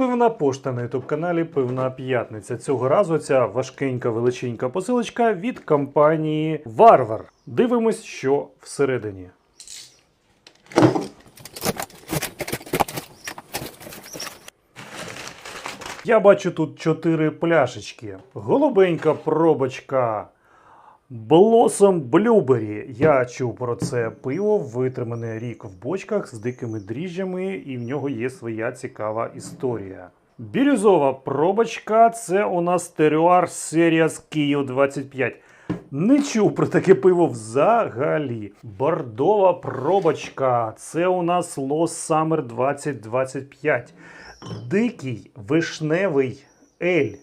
Пивна пошта на ютуб каналі Пивна П'ятниця. Цього разу ця важкенька величенька посилочка від компанії Варвар. Дивимось, що всередині. Я бачу тут чотири пляшечки. Голубенька пробочка. Блосом Блюбері. Я чув про це пиво, витримане рік в бочках з дикими дріжджами, і в нього є своя цікава історія. Бірюзова пробочка це у нас Терюар серія з Київ 25. Не чув про таке пиво взагалі. Бордова пробочка. Це у нас Lost Summer 2025. Дикий вишневий ель.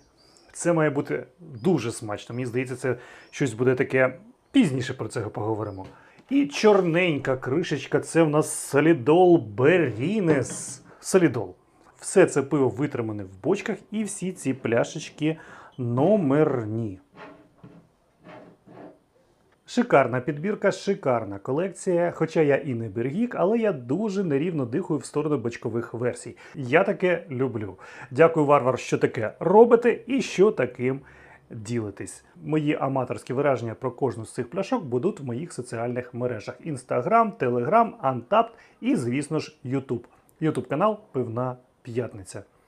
Це має бути дуже смачно. Мені здається, це щось буде таке. Пізніше про це поговоримо. І чорненька кришечка це в нас Солідол Берінес. Солідол. Все це пиво витримане в бочках, і всі ці пляшечки номерні. Шикарна підбірка, шикарна колекція. Хоча я і не бергік, але я дуже нерівно дихаю в сторону бочкових версій. Я таке люблю. Дякую, варвар, що таке робите і що таким ділитесь. Мої аматорські вираження про кожну з цих пляшок будуть в моїх соціальних мережах: Instagram, Telegram, Untapped і, звісно ж, YouTube. YouTube канал Пивна П'ятниця.